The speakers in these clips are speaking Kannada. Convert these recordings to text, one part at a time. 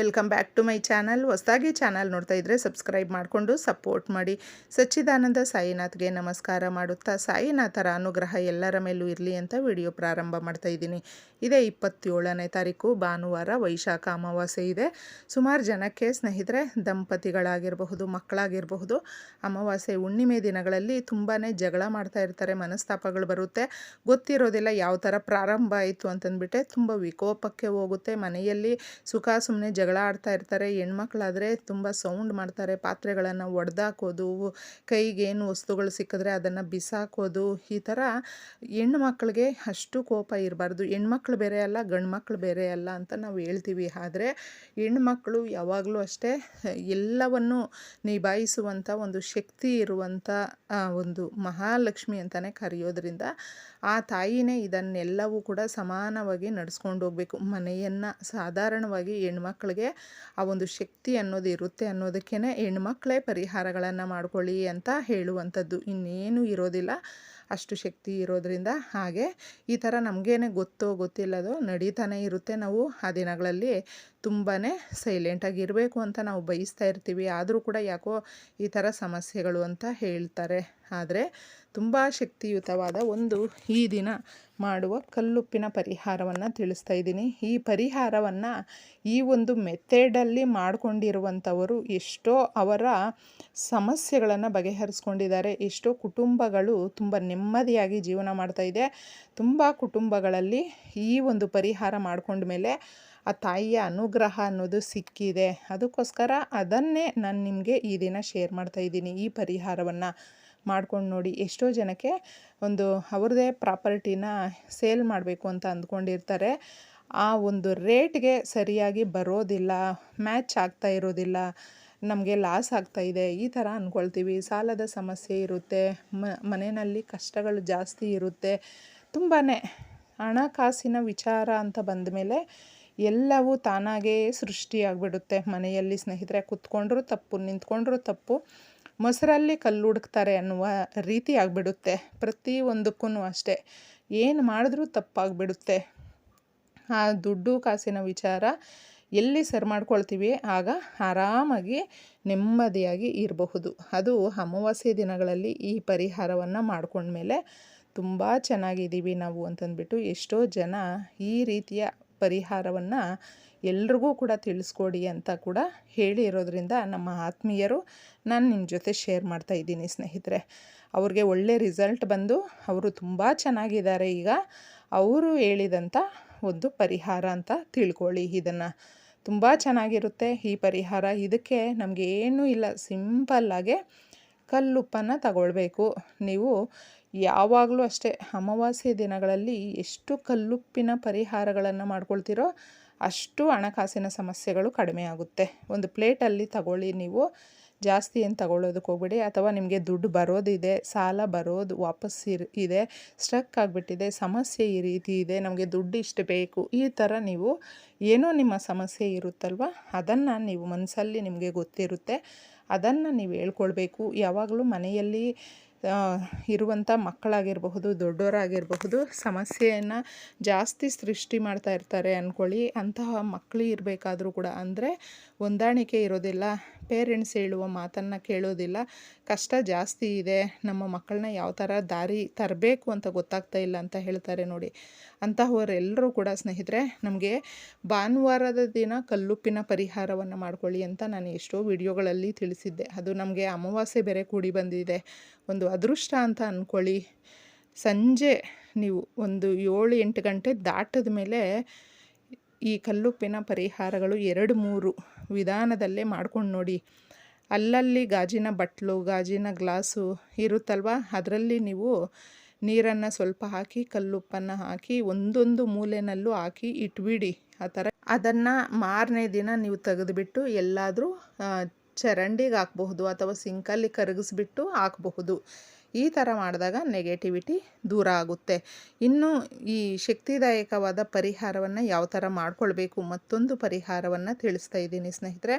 Welcome back to my channel ಹೊಸದಾಗಿ ಚಾನಲ್ ನೋಡ್ತಾ ಇದ್ದರೆ ಸಬ್ಸ್ಕ್ರೈಬ್ ಮಾಡಿಕೊಂಡು ಸಪೋರ್ಟ್ ಮಾಡಿ. ಸಚ್ಚಿದಾನಂದ ಸಾಯಿನಾಥ್ಗೆ ನಮಸ್ಕಾರ ಮಾಡುತ್ತಾ ಸಾಯಿನಾಥರ ಅನುಗ್ರಹ ಎಲ್ಲರ ಮೇಲೂ ಇರಲಿ ಅಂತ ವಿಡಿಯೋ ಪ್ರಾರಂಭ ಮಾಡ್ತಾ ಇದ್ದೀನಿ. ಇದೇ ಇಪ್ಪತ್ತೇಳನೇ ತಾರೀಕು, ಭಾನುವಾರ ವೈಶಾಖ ಅಮಾವಾಸ್ಯೆ ಇದೆ. ಸುಮಾರು ಜನಕ್ಕೆ ಸ್ನೇಹಿತರೆ, ದಂಪತಿಗಳಾಗಿರಬಹುದು, ಮಕ್ಕಳಾಗಿರಬಹುದು, ಅಮಾವಾಸ್ಯೆ ಹುಣ್ಣಿಮೆ ದಿನಗಳಲ್ಲಿ ತುಂಬಾ ಜಗಳ ಮಾಡ್ತಾ ಇರ್ತಾರೆ, ಮನಸ್ತಾಪಗಳು ಬರುತ್ತೆ. ಗೊತ್ತಿರೋದಿಲ್ಲ ಯಾವ ಥರ ಪ್ರಾರಂಭ ಆಯಿತು ಅಂತಂದ್ಬಿಟ್ಟೆ ತುಂಬ ವಿಕೋಪಕ್ಕೆ ಹೋಗುತ್ತೆ. ಮನೆಯಲ್ಲಿ ಸುಖ ಸುಮ್ಮನೆ ಆಡ್ತಾ ಇರ್ತಾರೆ. ಹೆಣ್ಮಕ್ಳಾದರೆ ತುಂಬ ಸೌಂಡ್ ಮಾಡ್ತಾರೆ. ಪಾತ್ರೆಗಳನ್ನು ಒಡೆದಾಕೋದು, ಕೈಗೆ ಏನು ವಸ್ತುಗಳು ಸಿಕ್ಕಿದ್ರೆ ಅದನ್ನು ಬಿಸಾಕೋದು, ಈ ಥರ ಹೆಣ್ಣು ಮಕ್ಕಳಿಗೆ ಅಷ್ಟು ಕೋಪ ಇರಬಾರ್ದು. ಹೆಣ್ಮಕ್ಳು ಬೇರೆ ಅಲ್ಲ ಗಂಡು ಮಕ್ಕಳು ಬೇರೆ ಅಲ್ಲ ಅಂತ ನಾವು ಹೇಳ್ತೀವಿ. ಆದರೆ ಹೆಣ್ಮಕ್ಳು ಯಾವಾಗಲೂ ಅಷ್ಟೇ ಎಲ್ಲವನ್ನು ನಿಭಾಯಿಸುವಂಥ ಒಂದು ಶಕ್ತಿ ಇರುವಂಥ ಒಂದು ಮಹಾಲಕ್ಷ್ಮಿ ಅಂತಲೇ ಕರೆಯೋದ್ರಿಂದ ಆ ತಾಯಿನೇ ಇದನ್ನೆಲ್ಲವೂ ಕೂಡ ಸಮಾನವಾಗಿ ನಡೆಸ್ಕೊಂಡು ಹೋಗಬೇಕು. ಮನೆಯನ್ನು ಸಾಧಾರಣವಾಗಿ ಹೆಣ್ಮಕ್ಳಿಗೆ ಆ ಒಂದು ಶಕ್ತಿ ಅನ್ನೋದು ಇರುತ್ತೆ ಅನ್ನೋದಕ್ಕೇ ಹೆಣ್ಮಕ್ಳೇ ಪರಿಹಾರಗಳನ್ನು ಮಾಡ್ಕೊಳ್ಳಿ ಅಂತ ಹೇಳುವಂಥದ್ದು. ಇನ್ನೇನು ಇರೋದಿಲ್ಲ. ಅಷ್ಟು ಶಕ್ತಿ ಇರೋದರಿಂದ ಹಾಗೆ ಈ ಥರ ನಮಗೇನೆ ಗೊತ್ತೋ ಗೊತ್ತಿಲ್ಲದೋ ನಡೀತಾನೆ ಇರುತ್ತೆ ನಾವು ಆ ದಿನಗಳಲ್ಲಿ. ತುಂಬಾ ಸೈಲೆಂಟಾಗಿರಬೇಕು ಅಂತ ನಾವು ಬಯಸ್ತಾ ಇರ್ತೀವಿ. ಆದರೂ ಕೂಡ ಯಾಕೋ ಈ ಥರ ಸಮಸ್ಯೆಗಳು ಅಂತ ಹೇಳ್ತಾರೆ. ಆದರೆ ತುಂಬ ಶಕ್ತಿಯುತವಾದ ಒಂದು ಈ ದಿನ ಮಾಡುವ ಕಲ್ಲುಪ್ಪಿನ ಪರಿಹಾರವನ್ನು ತಿಳಿಸ್ತಾ ಇದ್ದೀನಿ. ಈ ಪರಿಹಾರವನ್ನು ಈ ಒಂದು ಮೆಥಡಲ್ಲಿ ಮಾಡಿಕೊಂಡಿರುವಂಥವರು ಎಷ್ಟೋ ಅವರ ಸಮಸ್ಯೆಗಳನ್ನು ಬಗೆಹರಿಸ್ಕೊಂಡಿದ್ದಾರೆ. ಎಷ್ಟೋ ಕುಟುಂಬಗಳು ತುಂಬ ನೆಮ್ಮದಿಯಾಗಿ ಜೀವನ ಮಾಡ್ತಾ ಇದೆ. ತುಂಬ ಕುಟುಂಬಗಳಲ್ಲಿ ಈ ಒಂದು ಪರಿಹಾರ ಮಾಡಿಕೊಂಡ ಮೇಲೆ ಆ ತಾಯಿಯ ಅನುಗ್ರಹ ಅನ್ನೋದು ಸಿಕ್ಕಿದೆ. ಅದಕ್ಕೋಸ್ಕರ ಅದನ್ನೇ ನಾನು ನಿಮಗೆ ಈ ದಿನ ಶೇರ್ ಮಾಡ್ತಾ ಇದ್ದೀನಿ. ಈ ಪರಿಹಾರವನ್ನು ಮಾಡ್ಕೊಂಡು ನೋಡಿ ಎಷ್ಟೋ ಜನಕ್ಕೆ ಒಂದು ಅವ್ರದ್ದೇ ಪ್ರಾಪರ್ಟಿನ ಸೇಲ್ ಮಾಡಬೇಕು ಅಂತ ಅಂದ್ಕೊಂಡಿರ್ತಾರೆ. ಆ ಒಂದು ರೇಟ್ಗೆ ಸರಿಯಾಗಿ ಬರೋದಿಲ್ಲ, ಮ್ಯಾಚ್ ಆಗ್ತಾ ಇರೋದಿಲ್ಲ, ನಮಗೆ ಲಾಸ್ ಆಗ್ತಾ ಇದೆ, ಈ ಥರ ಅಂದ್ಕೊಳ್ತೀವಿ ಸಾಲದ ಸಮಸ್ಯೆ ಇರುತ್ತೆ ಮನೆಯಲ್ಲಿ ಕಷ್ಟಗಳು ಜಾಸ್ತಿ ಇರುತ್ತೆ. ತುಂಬಾ ಹಣಕಾಸಿನ ವಿಚಾರ ಅಂತ ಬಂದ ಮೇಲೆ ಎಲ್ಲವೂ ತಾನಾಗೇ ಸೃಷ್ಟಿಯಾಗ್ಬಿಡುತ್ತೆ. ಮನೆಯಲ್ಲಿ ಸ್ನೇಹಿತರೆ, ಕೂತ್ಕೊಂಡ್ರೂ ತಪ್ಪು, ನಿಂತ್ಕೊಂಡ್ರೂ ತಪ್ಪು. ಮೊಸರಲ್ಲಿ ಕಲ್ಲು ಹುಡುಕ್ತಾರೆ ಅನ್ನುವ ರೀತಿ ಆಗಿಬಿಡುತ್ತೆ. ಪ್ರತಿ ಒಂದಕ್ಕೂ ಅಷ್ಟೇ. ಏನು ಮಾಡಿದ್ರೂ ತಪ್ಪಾಗಿಬಿಡುತ್ತೆ. ಆ ದುಡ್ಡು ಕಾಸಿನ ವಿಚಾರ ಎಲ್ಲಿ ಸರಿ ಮಾಡ್ಕೊಳ್ತೀವಿ? ಆಗ ಆರಾಮಾಗಿ ನೆಮ್ಮದಿಯಾಗಿ ಇರಬಹುದು. ಅದು ಅಮಾವಾಸ್ಯ ದಿನಗಳಲ್ಲಿ ಈ ಪರಿಹಾರವನ್ನು ಮಾಡಿಕೊಂಡ್ಮೇಲೆ ತುಂಬ ಚೆನ್ನಾಗಿದ್ದೀವಿ ನಾವು ಅಂತಂದ್ಬಿಟ್ಟು ಎಷ್ಟೋ ಜನ ಈ ರೀತಿಯ ಪರಿಹಾರವನ್ನು ಎಲ್ರಿಗೂ ಕೂಡ ತಿಳಿಸ್ಕೊಡಿ ಅಂತ ಕೂಡ ಹೇಳಿರೋದ್ರಿಂದ ನಮ್ಮ ಆತ್ಮೀಯರು ನಾನು ನಿಮ್ಮ ಜೊತೆ ಶೇರ್ ಮಾಡ್ತಾ ಇದ್ದೀನಿ ಸ್ನೇಹಿತರೆ. ಅವ್ರಿಗೆ ಒಳ್ಳೆ ರಿಸಲ್ಟ್ ಬಂದು ಅವರು ತುಂಬ ಚೆನ್ನಾಗಿದ್ದಾರೆ ಈಗ. ಅವರು ಹೇಳಿದಂಥ ಒಂದು ಪರಿಹಾರ ಅಂತ ತಿಳ್ಕೊಳ್ಳಿ ಇದನ್ನು. ತುಂಬ ಚೆನ್ನಾಗಿರುತ್ತೆ ಈ ಪರಿಹಾರ. ಇದಕ್ಕೆ ನಮಗೆ ಏನೂ ಇಲ್ಲ. ಸಿಂಪಲ್ಲಾಗೆ ಕಲ್ಲುಪ್ಪನ್ನು ತಗೊಳ್ಬೇಕು. ನೀವು ಯಾವಾಗಲೂ ಅಷ್ಟೇ ಅಮಾವಾಸ್ಯೆ ದಿನಗಳಲ್ಲಿ ಎಷ್ಟು ಕಲ್ಲುಪ್ಪಿನ ಪರಿಹಾರಗಳನ್ನು ಮಾಡ್ಕೊಳ್ತೀರೋ ಅಷ್ಟು ಹಣಕಾಸಿನ ಸಮಸ್ಯೆಗಳು ಕಡಿಮೆ ಆಗುತ್ತೆ. ಒಂದು ಪ್ಲೇಟಲ್ಲಿ ತಗೊಳ್ಳಿ ನೀವು. ಜಾಸ್ತಿ ಏನು ತಗೊಳ್ಳೋದಕ್ಕೆ ಹೋಗ್ಬೇಡಿ. ಅಥವಾ ನಿಮಗೆ ದುಡ್ಡು ಬರೋದಿದೆ, ಸಾಲ ಬರೋದು ವಾಪಸ್ ಇರ್, ಇದೆ, ಸ್ಟ್ರಕ್ ಆಗಿಬಿಟ್ಟಿದೆ, ಸಮಸ್ಯೆ ಈ ರೀತಿ ಇದೆ, ನಮಗೆ ದುಡ್ಡು ಇಷ್ಟು ಬೇಕು, ಈ ಥರ ನೀವು ಏನೋ ನಿಮ್ಮ ಸಮಸ್ಯೆ ಇರುತ್ತಲ್ವ? ಅದನ್ನು ನೀವು ಮನಸ್ಸಲ್ಲಿ ನಿಮಗೆ ಗೊತ್ತಿರುತ್ತೆ. ಅದನ್ನು ನೀವು ಹೇಳ್ಕೊಳ್ಬೇಕು. ಯಾವಾಗಲೂ ಮನೆಯಲ್ಲಿ ಇರುವಂಥ ಮಕ್ಕಳಾಗಿರಬಹುದು ದೊಡ್ಡವರಾಗಿರಬಹುದು ಸಮಸ್ಯೆಯನ್ನು ಜಾಸ್ತಿ ಸೃಷ್ಟಿ ಮಾಡ್ತಾ ಇರ್ತಾರೆ ಅಂದ್ಕೊಳ್ಳಿ ಅಂತಹ ಮಕ್ಕಳು ಇರಬೇಕಾದ್ರೂ ಕೂಡ ಅಂದರೆ ಹೊಂದಾಣಿಕೆ ಇರೋದಿಲ್ಲ. ಪೇರೆಂಟ್ಸ್ ಹೇಳುವ ಮಾತನ್ನು ಕೇಳೋದಿಲ್ಲ. ಕಷ್ಟ ಜಾಸ್ತಿ ಇದೆ. ನಮ್ಮ ಮಕ್ಕಳನ್ನ ಯಾವ ಥರ ದಾರಿ ತರಬೇಕು ಅಂತ ಗೊತ್ತಾಗ್ತಾ ಇಲ್ಲ ಅಂತ ಹೇಳ್ತಾರೆ ನೋಡಿ. ಅಂತಹವರೆಲ್ಲರೂ ಕೂಡ ಸ್ನೇಹಿತರೆ, ನಮಗೆ ಭಾನುವಾರದ ದಿನ ಕಲ್ಲುಪ್ಪಿನ ಪರಿಹಾರವನ್ನು ಮಾಡ್ಕೊಳ್ಳಿ ಅಂತ ನಾನು ಎಷ್ಟೋ ವಿಡಿಯೋಗಳಲ್ಲಿ ತಿಳಿಸಿದ್ದೆ. ಅದು ನಮಗೆ ಅಮಾವಾಸ್ಯೆ ಬೇರೆ ಕೂಡಿ ಬಂದಿದೆ. ಒಂದು ಅದೃಷ್ಟ ಅಂತ ಅಂದ್ಕೊಳ್ಳಿ ಸಂಜೆ ನೀವು ಒಂದು ಏಳು ಎಂಟು ಗಂಟೆ ದಾಟದ ಮೇಲೆ ಈ ಕಲ್ಲುಪ್ಪಿನ ಪರಿಹಾರಗಳು ಎರಡು ಮೂರು ವಿಧಾನದಲ್ಲೇ ಮಾಡ್ಕೊಂಡು ನೋಡಿ. ಅಲ್ಲಲ್ಲಿ ಗಾಜಿನ ಬಟ್ಲು, ಗಾಜಿನ ಗ್ಲಾಸು ಇರುತ್ತಲ್ವ? ಅದರಲ್ಲಿ ನೀವು ನೀರನ್ನು ಸ್ವಲ್ಪ ಹಾಕಿ, ಕಲ್ಲುಪ್ಪನ್ನು ಹಾಕಿ, ಒಂದೊಂದು ಮೂಲೆನಲ್ಲೂ ಹಾಕಿ ಇಟ್ಬಿಡಿ. ಆ ಥರ ಅದನ್ನು ಮಾರನೇ ದಿನ ನೀವು ತೆಗೆದುಬಿಟ್ಟು ಎಲ್ಲಾದರೂ ಚರಂಡಿಗೆ ಹಾಕಬಹುದು ಅಥವಾ ಸಿಂಕಲ್ಲಿ ಕರಗಿಸ್ಬಿಟ್ಟು ಹಾಕಬಹುದು. ಈ ಥರ ಮಾಡಿದಾಗ ನೆಗೆಟಿವಿಟಿ ದೂರ ಆಗುತ್ತೆ. ಇನ್ನು ಈ ಶಕ್ತಿದಾಯಕವಾದ ಪರಿಹಾರವನ್ನು ಯಾವ ಥರ ಮಾಡಿಕೊಳ್ಬೇಕು ಮತ್ತೊಂದು ಪರಿಹಾರವನ್ನು ತಿಳಿಸ್ತಾ ಇದ್ದೀನಿ ಸ್ನೇಹಿತರೆ.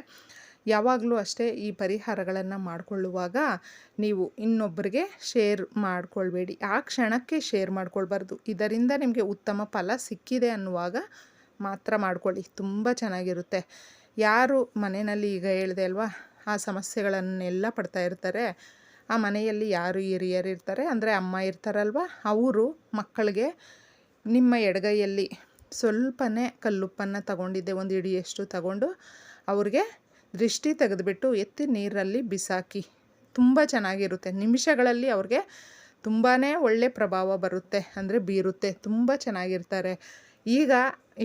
ಯಾವಾಗಲೂ ಅಷ್ಟೇ ಈ ಪರಿಹಾರಗಳನ್ನು ಮಾಡಿಕೊಳ್ಳುವಾಗ ನೀವು ಇನ್ನೊಬ್ಬರಿಗೆ ಶೇರ್ ಮಾಡಿಕೊಳ್ಬೇಡಿ. ಆ ಕ್ಷಣಕ್ಕೆ ಶೇರ್ ಮಾಡ್ಕೊಳ್ಬಾರ್ದು. ಇದರಿಂದ ನಿಮಗೆ ಉತ್ತಮ ಫಲ ಸಿಕ್ಕಿದೆ ಅನ್ನುವಾಗ ಮಾತ್ರ ಮಾಡಿಕೊಳ್ಳಿ. ತುಂಬ ಚೆನ್ನಾಗಿರುತ್ತೆ. ಯಾರು ಮನೆಯಲ್ಲಿ ಈಗ ಹೇಳಿದೆ ಅಲ್ವಾ? ಆ ಸಮಸ್ಯೆಗಳನ್ನೆಲ್ಲ ಪಡ್ತಾ ಇರ್ತಾರೆ. ಆ ಮನೆಯಲ್ಲಿ ಯಾರು ಹಿರಿಯರು ಇರ್ತಾರೆ ಅಂದರೆ ಅಮ್ಮ ಇರ್ತಾರಲ್ವ, ಅವರು ಮಕ್ಕಳಿಗೆ ನಿಮ್ಮ ಎಡಗೈಯಲ್ಲಿ ಸ್ವಲ್ಪನೇ ಕಲ್ಲುಪ್ಪನ್ನು ತಗೊಂಡಿದ್ದೆ, ಒಂದು ಇಡಿಯಷ್ಟು ತಗೊಂಡು ಅವ್ರಿಗೆ ದೃಷ್ಟಿ ತೆಗೆದುಬಿಟ್ಟು ಎತ್ತಿ ನೀರಲ್ಲಿ ಬಿಸಾಕಿ. ತುಂಬ ಚೆನ್ನಾಗಿರುತ್ತೆ, ನಿಮಿಷಗಳಲ್ಲಿ ಅವ್ರಿಗೆ ತುಂಬಾ ಒಳ್ಳೆ ಪ್ರಭಾವ ಬರುತ್ತೆ, ಅಂದರೆ ಬೀರುತ್ತೆ, ತುಂಬ ಚೆನ್ನಾಗಿರ್ತಾರೆ. ಈಗ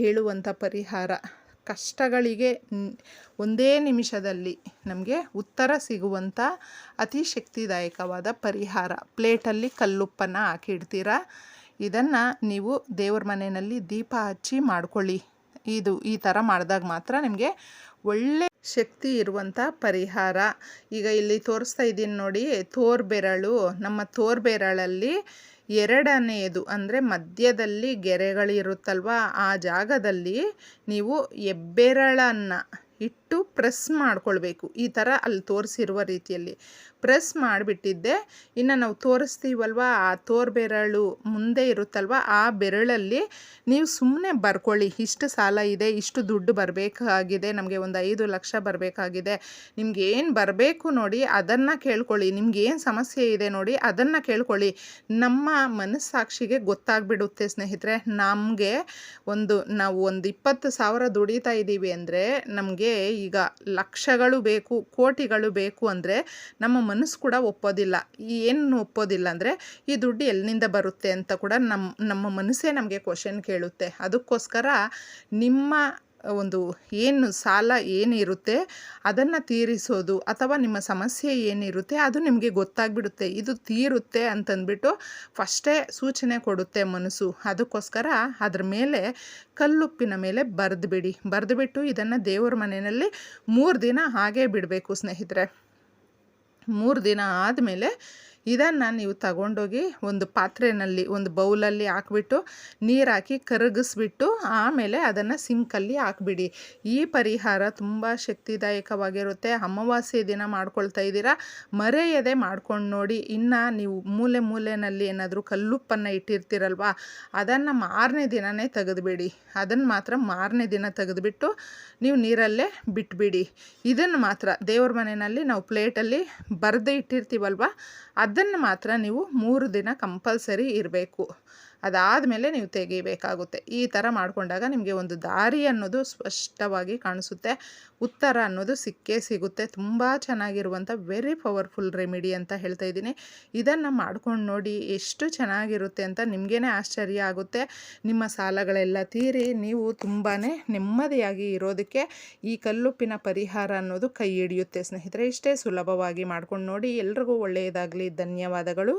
ಹೇಳುವಂಥ ಪರಿಹಾರ. ಕಷ್ಟಗಳಿಗೆ ಒಂದೇ ನಿಮಿಷದಲ್ಲಿ ನಮಗೆ ಉತ್ತರ ಸಿಗುವಂಥ ಅತಿ ಶಕ್ತಿದಾಯಕವಾದ ಪರಿಹಾರ. ಪ್ಲೇಟಲ್ಲಿ ಕಲ್ಲುಪ್ಪನ್ನು ಹಾಕಿಡ್ತೀರಾ ಇದನ್ನು ನೀವು ದೇವ್ರ ಮನೆಯಲ್ಲಿ ದೀಪ ಹಚ್ಚಿ ಮಾಡ್ಕೊಳ್ಳಿ. ಇದು ಈ ಥರ ಮಾಡಿದಾಗ ಮಾತ್ರ ನಿಮಗೆ ಒಳ್ಳೆ ಶಕ್ತಿ ಇರುವಂಥ ಪರಿಹಾರ. ಈಗ ಇಲ್ಲಿ ತೋರಿಸ್ತಾ ಇದ್ದೀನಿ ನೋಡಿ, ತೋರ್ಬೆರಳು, ನಮ್ಮ ತೋರ್ಬೆರಳಲ್ಲಿ ಎರಡನೆಯದು ಅಂದರೆ ಮಧ್ಯದಲ್ಲಿ ಗೆರೆಗಳಿರುತ್ತಲ್ವ, ಆ ಜಾಗದಲ್ಲಿ ನೀವು ಹೆಬ್ಬೆರಳನ್ನು ಇಟ್ಟು ಪ್ರೆಸ್ ಮಾಡಿಕೊಳ್ಬೇಕು. ಈ ಥರ ಅಲ್ಲಿ ತೋರಿಸಿರುವ ರೀತಿಯಲ್ಲಿ. ಪ್ರೆಸ್ ಮಾಡಿಬಿಟ್ಟಿದ್ದೆ. ಇನ್ನು ನಾವು ತೋರಿಸ್ತೀವಲ್ವ? ಆ ತೋರ್ ಬೆರಳು ಮುಂದೆ ಇರುತ್ತಲ್ವ? ಆ ಬೆರಳಲ್ಲಿ ನೀವು ಸುಮ್ಮನೆ ಬರ್ಕೊಳ್ಳಿ. ಇಷ್ಟು ಸಾಲ ಇದೆ, ಇಷ್ಟು ದುಡ್ಡು ಬರಬೇಕಾಗಿದೆ, ನಮಗೆ ಒಂದು ಐದು ಲಕ್ಷ ಬರಬೇಕಾಗಿದೆ. ನಿಮ್ಗೆ ಏನು ಬರಬೇಕು ನೋಡಿ, ಅದನ್ನು ಕೇಳ್ಕೊಳ್ಳಿ. ನಿಮ್ಗೆ ಏನು ಸಮಸ್ಯೆ ಇದೆ ನೋಡಿ, ಅದನ್ನು ಕೇಳ್ಕೊಳ್ಳಿ. ನಮ್ಮ ಮನಸ್ಸಾಕ್ಷಿಗೆ ಗೊತ್ತಾಗ್ಬಿಡುತ್ತೆ ಸ್ನೇಹಿತರೆ. ನಮಗೆ ಒಂದು, ನಾವು ಒಂದು ಇಪ್ಪತ್ತು ಸಾವಿರ ದುಡಿತಾ ಇದ್ದೀವಿ ಅಂದರೆ ನಮಗೆ ಈಗ ಲಕ್ಷಗಳು ಬೇಕು, ಕೋಟಿಗಳು ಬೇಕು ಅಂದರೆ ನಮ್ಮ ಮನಸ್ಸು ಕೂಡ ಒಪ್ಪೋದಿಲ್ಲ. ಏನು ಒಪ್ಪೋದಿಲ್ಲ ಅಂದರೆ, ಈ ದುಡ್ಡು ಎಲ್ಲಿಂದ ಬರುತ್ತೆ ಅಂತ ಕೂಡ ನಮ್ಮ ನಮ್ಮ ಮನಸ್ಸೇ ನಮಗೆ ಕ್ವಶನ್ ಕೇಳುತ್ತೆ. ಅದಕ್ಕೋಸ್ಕರ ನಿಮ್ಮ ಒಂದು ಏನು ಸಾಲ ಏನಿರುತ್ತೆ, ಅದನ್ನು ತೀರಿಸೋದು ಅಥವಾ ನಿಮ್ಮ ಸಮಸ್ಯೆ ಏನಿರುತ್ತೆ, ಅದು ನಿಮಗೆ ಗೊತ್ತಾಗ್ಬಿಡುತ್ತೆ. ಇದು ತೀರುತ್ತೆ ಅಂತಂದ್ಬಿಟ್ಟು ಫಸ್ಟೇ ಸೂಚನೆ ಕೊಡುತ್ತೆ ಮನಸ್ಸು. ಅದಕ್ಕೋಸ್ಕರ ಅದ್ರ ಮೇಲೆ ಕಲ್ಲುಪ್ಪಿನ ಮೇಲೆ ಬರೆದುಬಿಡಿ ಬರೆದುಬಿಟ್ಟು ಇದನ್ನು ದೇವ್ರ ಮನೆಯಲ್ಲಿ ಮೂರು ದಿನ ಹಾಗೇ ಬಿಡಬೇಕು ಸ್ನೇಹಿತರೆ. ಮೂರು ದಿನ ಆದಮೇಲೆ ಇದನ್ನು ನೀವು ತಗೊಂಡೋಗಿ ಒಂದು ಪಾತ್ರೆಯಲ್ಲಿ ಒಂದು ಬೌಲಲ್ಲಿ ಹಾಕ್ಬಿಟ್ಟು ನೀರು ಹಾಕಿ ಕರಗಿಸ್ಬಿಟ್ಟು ಆಮೇಲೆ ಅದನ್ನು ಸಿಂಕಲ್ಲಿ ಹಾಕ್ಬಿಡಿ. ಈ ಪರಿಹಾರ ತುಂಬ ಶಕ್ತಿದಾಯಕವಾಗಿರುತ್ತೆ. ಅಮಾವಾಸ್ಯೆ ದಿನ ಮಾಡ್ಕೊಳ್ತಾ ಇದ್ದೀರಾ? ಮರೆಯದೆ ಮಾಡ್ಕೊಂಡು ನೋಡಿ. ಇನ್ನು ನೀವು ಮೂಲೆ ಮೂಲೆಯಲ್ಲಿ ಏನಾದರೂ ಕಲ್ಲುಪ್ಪನ್ನು ಇಟ್ಟಿರ್ತೀರಲ್ವಾ? ಅದನ್ನು ಮಾರನೇ ದಿನವೇ ತೆಗೆದುಬಿಡಿ. ಅದನ್ನು ಮಾತ್ರ ಮಾರನೇ ದಿನ ತೆಗೆದುಬಿಟ್ಟು ನೀವು ನೀರಲ್ಲೇ ಬಿಟ್ಬಿಡಿ. ಇದನ್ನು ಮಾತ್ರ ದೇವ್ರ ಮನೆಯಲ್ಲಿ ನಾವು ಪ್ಲೇಟಲ್ಲಿ ಬರೆದು ಇಟ್ಟಿರ್ತೀವಲ್ವ? ಅದನ್ನು ಮಾತ್ರ ನೀವು ಮೂರು ದಿನ ಕಂಪಲ್ಸರಿ ಇರಬೇಕು. ಅದಾದಮೇಲೆ ನೀವು ತೆಗಿಬೇಕಾಗುತ್ತೆ. ಈ ಥರ ಮಾಡಿಕೊಂಡಾಗ ನಿಮಗೆ ಒಂದು ದಾರಿ ಅನ್ನೋದು ಸ್ಪಷ್ಟವಾಗಿ ಕಾಣಿಸುತ್ತೆ. ಉತ್ತರ ಅನ್ನೋದು ಸಿಕ್ಕೇ ಸಿಗುತ್ತೆ. ತುಂಬ ಚೆನ್ನಾಗಿರುವಂಥ ವೆರಿ ಪವರ್ಫುಲ್ ರೆಮಿಡಿ ಅಂತ ಹೇಳ್ತಾ ಇದ್ದೀನಿ. ಇದನ್ನು ಮಾಡ್ಕೊಂಡು ನೋಡಿ ಎಷ್ಟು ಚೆನ್ನಾಗಿರುತ್ತೆ ಅಂತ ನಿಮಗೇ ಆಶ್ಚರ್ಯ ಆಗುತ್ತೆ. ನಿಮ್ಮ ಸಾಲಗಳೆಲ್ಲ ತೀರಿ, ನೀವು ತುಂಬಾ ನೆಮ್ಮದಿಯಾಗಿ ಇರೋದಕ್ಕೆ ಈ ಕಲ್ಲುಪ್ಪಿನ ಪರಿಹಾರ ಅನ್ನೋದು ಕೈ ಹಿಡಿಯುತ್ತೆ. ಸ್ನೇಹಿತರೆ, ಇಷ್ಟೇ ಸುಲಭವಾಗಿ ಮಾಡ್ಕೊಂಡು ನೋಡಿ. ಎಲ್ರಿಗೂ ಒಳ್ಳೆಯದಾಗಲಿ. ಧನ್ಯವಾದಗಳು.